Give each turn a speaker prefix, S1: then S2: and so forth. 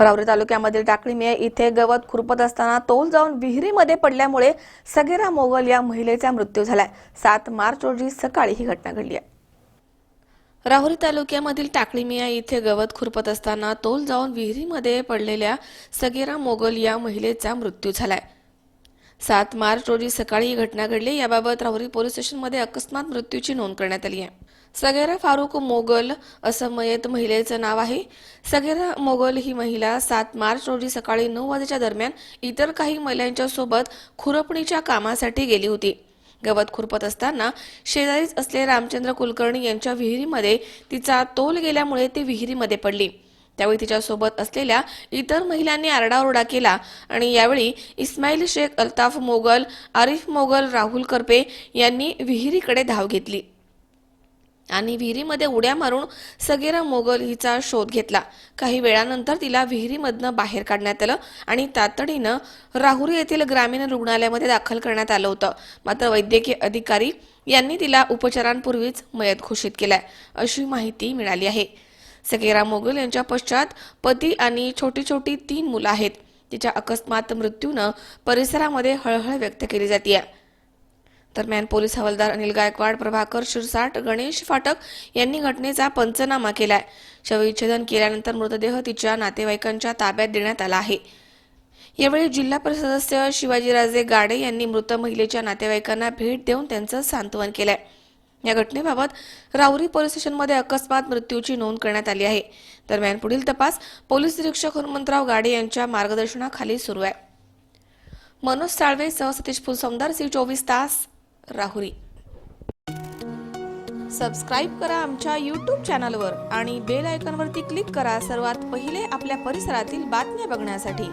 S1: राहुरी तालुक्यामधील टाकळीमे इथे गवत खुरपत असताना तोल जाऊन विहिरीमध्ये पडल्यामुळे सगेरा मोगल या महिलेचा मृत्यू झालाय. सात मार्च रोजी सकाळी ही घटना घडली आहे. राहुरी तालुक्यामधील टाकळीमिया इथे गवत खुरपत असताना तोल जाऊन विहिरीमध्ये पडलेल्या सगेरा मोगल या महिलेचा मृत्यू झालाय. सात मार्च रोजी सकाळी ही घटना घडली. याबाबत राहुरी पोलीस स्टेशनमध्ये अकस्मात मृत्यूची नोंद करण्यात आली आहे. सगेरा फारुख मोगल असं मयत महिलेचं नाव आहे. सगेरा मोगल ही महिला सात मार्च रोजी सकाळी नऊ वाजेच्या दरम्यान इतर काही महिलांच्या सोबत खुरपणीच्या कामासाठी गेली होती. गवत खुरपत असताना शेजारीच असलेले रामचंद्र कुलकर्णी यांच्या विहिरीमध्ये तिचा तोल गेल्यामुळे ती विहिरीमध्ये पडली. त्यावेळी तिच्यासोबत असलेल्या इतर महिलांनी आरडाओरडा केला. आणि यावेळी इस्माईल शेख अल्ताफ मोगल आरिफ मोगल राहुल करपे यांनी विहिरीकडे धाव घेतली. आणि विहिरीमध्ये उड्या मारून सगेरा मोगल हिचा शोध घेतला. काही वेळानंतर तिला विहिरीमधनं बाहेर काढण्यात आलं आणि तातडीनं राहुरी येथील ग्रामीण रुग्णालयामध्ये दाखल करण्यात आलं होतं. मात्र वैद्यकीय अधिकारी यांनी तिला उपचारांपूर्वीच मयत घोषित केलाय अशी माहिती मिळाली आहे. सगेरा मोगल यांच्या पश्चात पती आणि छोटी छोटी तीन मुलं आहेत. तिच्या अकस्मात मृत्यूनं परिसरामध्ये हळहळ व्यक्त केली जाते दरम्यान पोलीस हवालदार अनिल गायकवाड प्रभाकर शिरसाट गणेश फाटक यांनी घटनेचा पंचनामा केलाय. शवविच्छेदन केल्यानंतर मृतदेह तिच्या नातेवाईकांच्या ताब्यात देण्यात आला आहे. यावेळी जिल्हा परिषद सदस्य शिवाजीराजे गाडे यांनी मृत महिलेच्या नातेवाईकांना भेट देऊन त्यांचं सांत्वन केलंय. या घटनेबाबत राऊरी पोलीस स्टेशनमध्ये अकस्मात मृत्यूची नोंद करण्यात आली आहे. दरम्यान पुढील तपास पोलीस निरीक्षक हनुमंतराव गाडे यांच्या मार्गदर्शनाखाली सुरू आहे. मनोज साळवे सह सतीश फुलसमदार सी चोवीस तास राहुरी. सबस्क्राईब करा आमच्या यूट्यूब चॅनलवर आणि बेल आयकॉनवरती क्लिक करा सर्वात पहिले आपल्या परिसरातील बातम्या बघण्यासाठी.